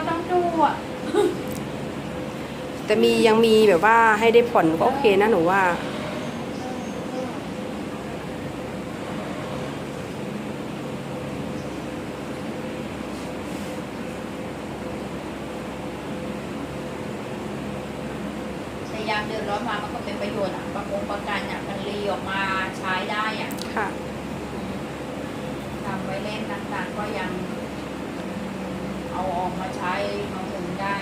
็ต้องดูอะแต่มียังมีแบบว่าให้ได้ผ่อนก็โอเคนะหนูว่า แต่ยามเดือดร้อนมามันก็เป็นประโยชน์อะประกงประกันอะมันรีออกมาใช้ได้อะค่ะทำไว้เล่นต่างๆก็ยัง ใช้มาหมุนได้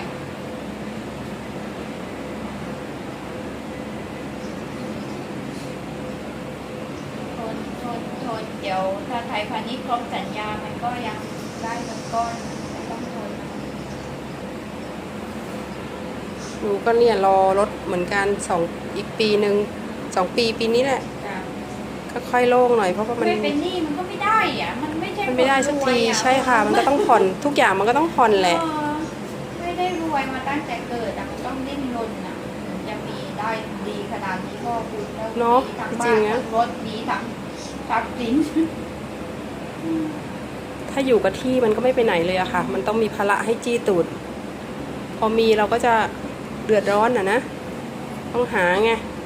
ทนทนทนเดี๋ยวถ้าไทยพาณิชย์ครบสัญญา มันก็ยังได้เงินก้อนไม่ต้องทนหนูก็เนี่ยรอรถเหมือนกันสองอีกปีหนึ่งสองปีปีนี้แหละ ค่อยโล่งหน่อยเพราะว่ามัน ไม่เป็นหนี้มันก็ไม่ได้อะ มันไม่ใช่มันไม่ได้สักคนรวทียอะใช่ค่ะ มันก็ต้องผ่อนทุกอย่างมันก็ต้องผ่อนแหละ เออไม่ได้รวยมาตั้งแต่เกิดอะมันต้องดิ้นรนอะถึงจะมีได้ดีขนาดนี้ก็คือแล้วเนอะมีทั้งจริบ้านงๆนะ ทั้งรถมีทั้งทรัพย์สินถ้าอยู่กับที่มันก็ไม่ไปไหนเลยอะค่ะ มันต้องมีภาระให้จี้ตูด พอมีเราก็จะเดือดร้อนอะนะ ต้องหาไงใ